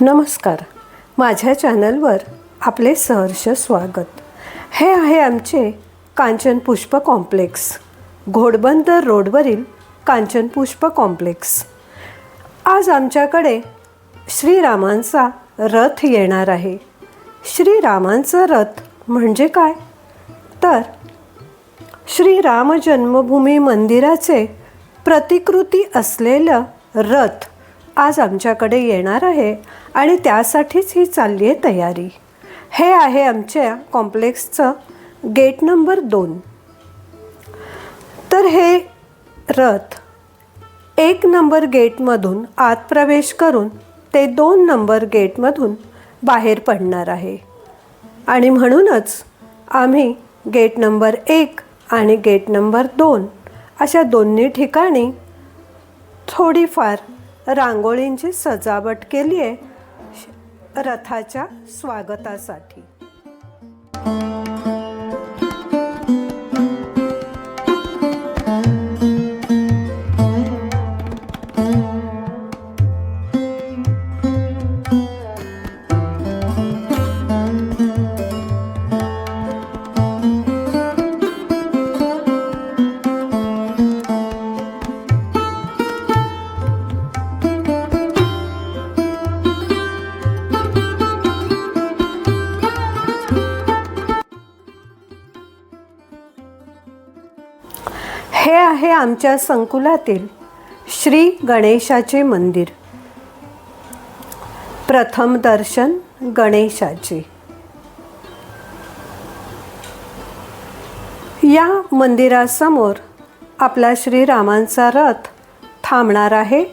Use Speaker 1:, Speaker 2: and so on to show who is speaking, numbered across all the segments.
Speaker 1: नमस्कार. माझ्या चॅनलवर आपले सहर्ष स्वागत. हे आहे आमचे कांचन पुष्प कॉम्प्लेक्स. घोडबंदर रोडवरील कांचन पुष्प कॉम्प्लेक्स. आज आमच्याकडे श्रीरामांचा रथ येणार आहे. श्रीरामांचा रथ म्हणजे काय? तर श्रीराम जन्मभूमी मंदिराचे प्रतिकृती असलेलं रथ आज आमच्याकडे येणार आहे. आणि त्यासाठीच ही चालली आहे तयारी. हे आहे आमच्या कॉम्प्लेक्सचं गेट नंबर दोन. तर हे रथ एक नंबर गेटमधून आत प्रवेश करून ते दोन नंबर गेटमधून बाहेर पडणार आहे. आणि म्हणूनच आम्ही गेट नंबर एक आणि गेट नंबर दोन अशा दोन्ही ठिकाणी थोडीफार रांगोळींची सजावट केली आहे रथाच्या स्वागतासाठी. आमच्या संकुलातील श्री गणेशाचे मंदिर. प्रथम दर्शन गणेशाचे. या मंदिरासमोर आपला श्रीरामांचा रथ थांबणार आहे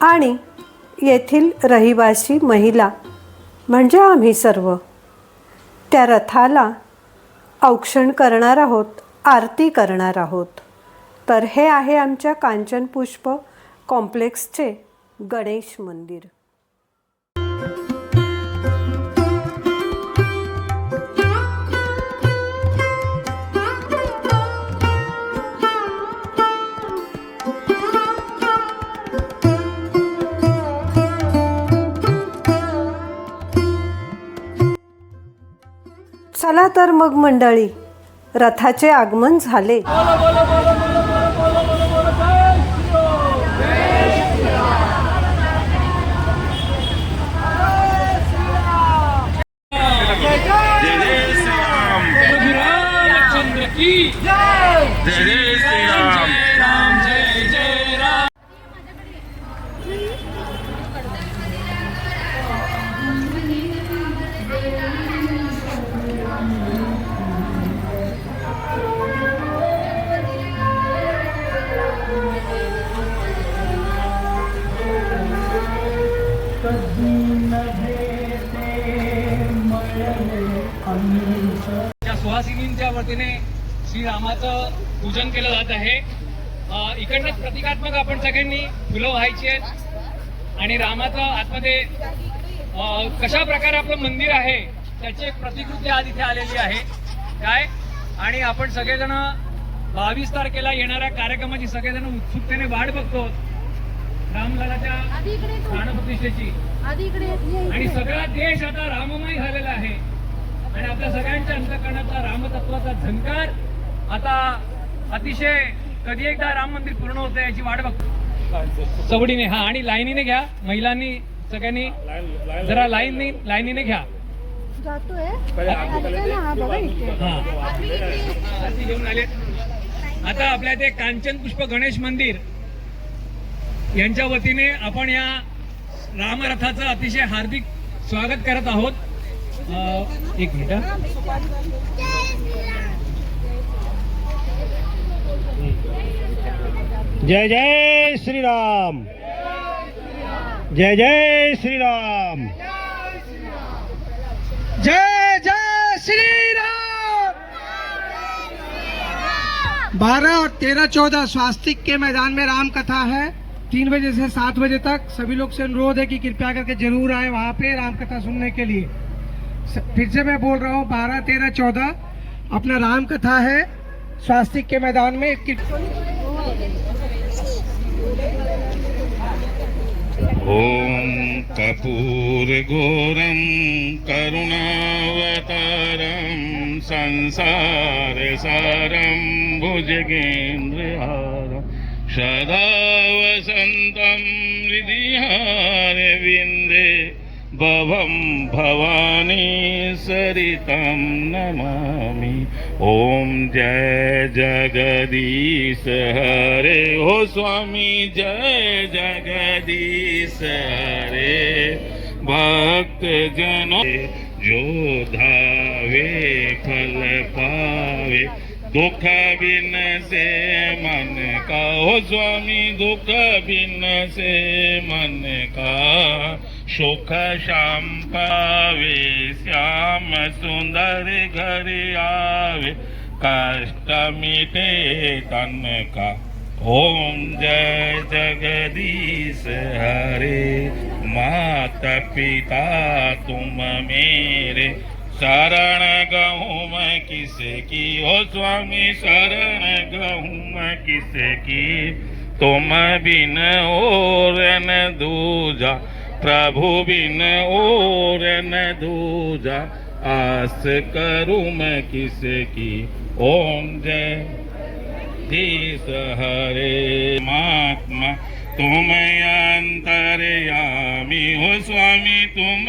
Speaker 1: आणि येथील रहिवासी महिला म्हणजे आम्ही सर्व त्या रथाला औक्षण करणार आहोत आरती करणार आहोत. तर हे आहे आमच्या कांचन पुष्प कॉम्प्लेक्सचे गणेश मंदिर. चला तर मग मंडळी रथाचे आगमन झाले.
Speaker 2: त्या सुहासिनींच्या वतीने श्रीरामाचं पूजन केलं जात आहे. इकडनंच प्रतिकात्मक आपण सगळ्यांनी फुलं व्हायची आहेत. आणि रामाचं आतमध्ये कशा प्रकारे आपलं मंदिर आहे त्याची एक प्रतिकृती आज इथे आलेली आहे. काय? आणि आपण सगळेजण बावीस तारखेला येणाऱ्या कार्यक्रमाची सगळेजण उत्सुकतेने वाट बघतो. रामलालाच्या. प्राणप्रतिष्ठेची. आणि. सगळा देश आता राममय झालेला आहे. आणि आपल्या सगळ्यांच्या अंतकरणातला रामतत्वाचा झंकार आता अतिशय कधी एकदा राम मंदिर पूर्ण होतं याची वाट बघतो. चवडीने हा आणि लाईनीने घ्या. महिलांनी सगळ्यांनी जरा लाईनने लाईनीने घ्या. आता आपल्या ते कांचन पुष्प गणेश मंदिर. यांच्या वतीने आपण या रामरथाचं अतिशय हार्दिक स्वागत करत आहोत. एक मिनिट, हा.
Speaker 3: जय जय श्री राम जय जय श्री राम
Speaker 4: जय जय श्री राम बारह और तेरह चौदह स्वास्तिक के मैदान में राम कथा है। तीन बजे से सात बजे तक सभी लोग से अनुरोध है कि कृपया करके ज़रूर आए वहाँ पे राम कथा सुनने के लिए। फिर से मैं बोल रहा हूँ, बारह, तेरह, चौदह, अपना राम कथा है, स्वास्तिक के मैदान में। कि-
Speaker 5: ॐ कपूरघोरं करुणावतारं संसारसारं भुजगेन्द्रहारं सदा वसंतम वसन्तं हृदिहारविन्दे भवं भवानी सरितं नमामि। ॐ जय जगदीश हरे। हो स्वामी जय जगदीश हरे। भक्त जनो जो धावे फल पावे। दुख बिन से मन का। हो स्वामी दुख बिन से मन का। सुख श्याम पावे श्याम सुंदर घर आवे। कष्ट मिटे तन का ओम जय जगदीश हरे। माता पिता तुम मेरे। शरण गहूँ मैं किसे की? ओ स्वामी शरण गहूँ मैं किसे की? तुम बिन और न दूजा। प्रभु बिन और न दूजा आस करूँ मैं किसे की ओम जय। धीस हरे महात्मा तुम अंतरयामी। हो स्वामी तुम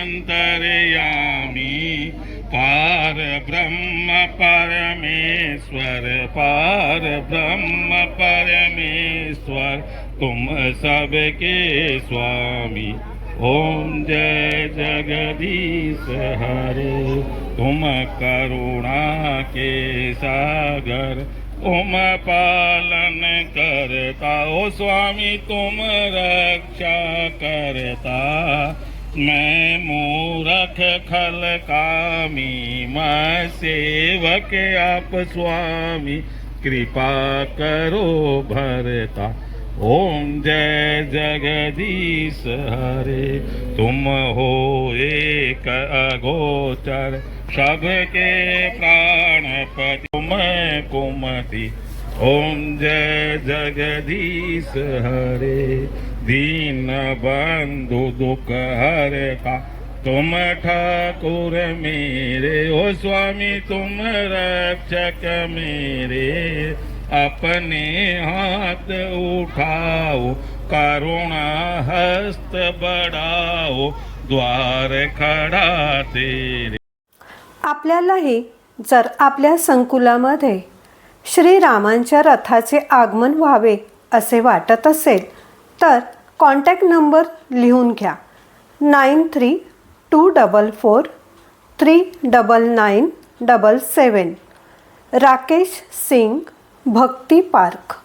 Speaker 5: अंतरयामी। पार ब्रह्म परमेश्वर पार ब्रह्म परमेश्वर। तुम सबके स्वामी। ओम जय जगदीश हरे। तुम करुणा के सागर। तुम पालन करता ओ स्वामी तुम रक्षा करता। मैं मूरख खल कामी मैं सेवक आप स्वामी। कृपा करो भरता। ओम जय जगदीश हरे। तुम हो एक अगोचर। सबके प्राणपति तुम कुमति। ओम जय जगदीश हरे। दीन बंधु दुख हरता। तुम ठाकुर मेरे। ओ स्वामी तुम रक्षक मेरे। अपने हाथ उठाओ करुणा हस्त बढ़ाओ द्वार खड़ा तेरे।
Speaker 1: आपल्यालाही जर आपल्या संकुलामध्ये श्रीरामांच्या रथाचे आगमन व्हावे असे वाटत असेल तर कॉन्टॅक्ट नंबर लिहून घ्या. Nine three two double four three double nine double seven. Rakesh Singh Bhakti park.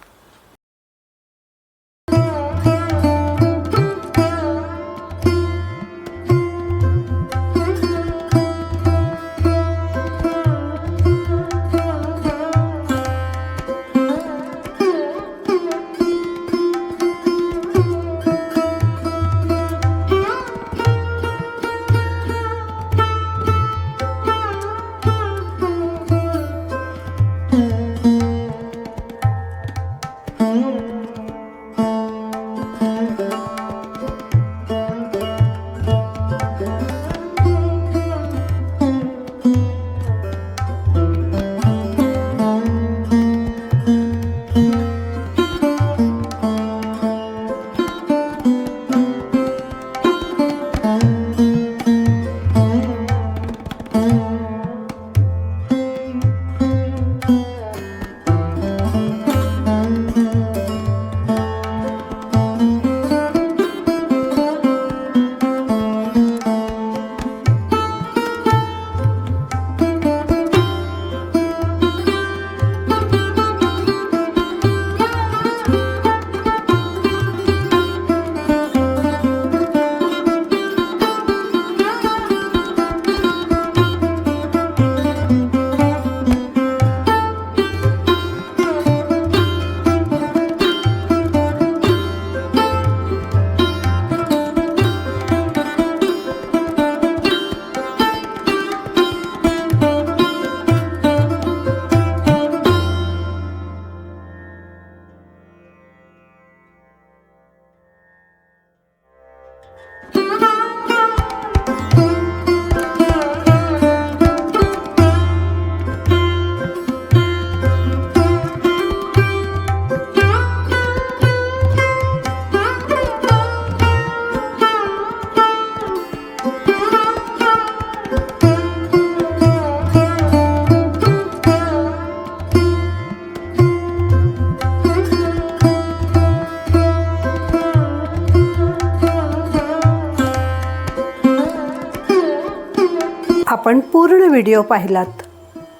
Speaker 1: आपण पूर्ण व्हिडिओ पाहिलात.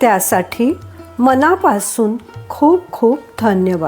Speaker 1: त्यासाठी मनापासून खूप खूप धन्यवाद.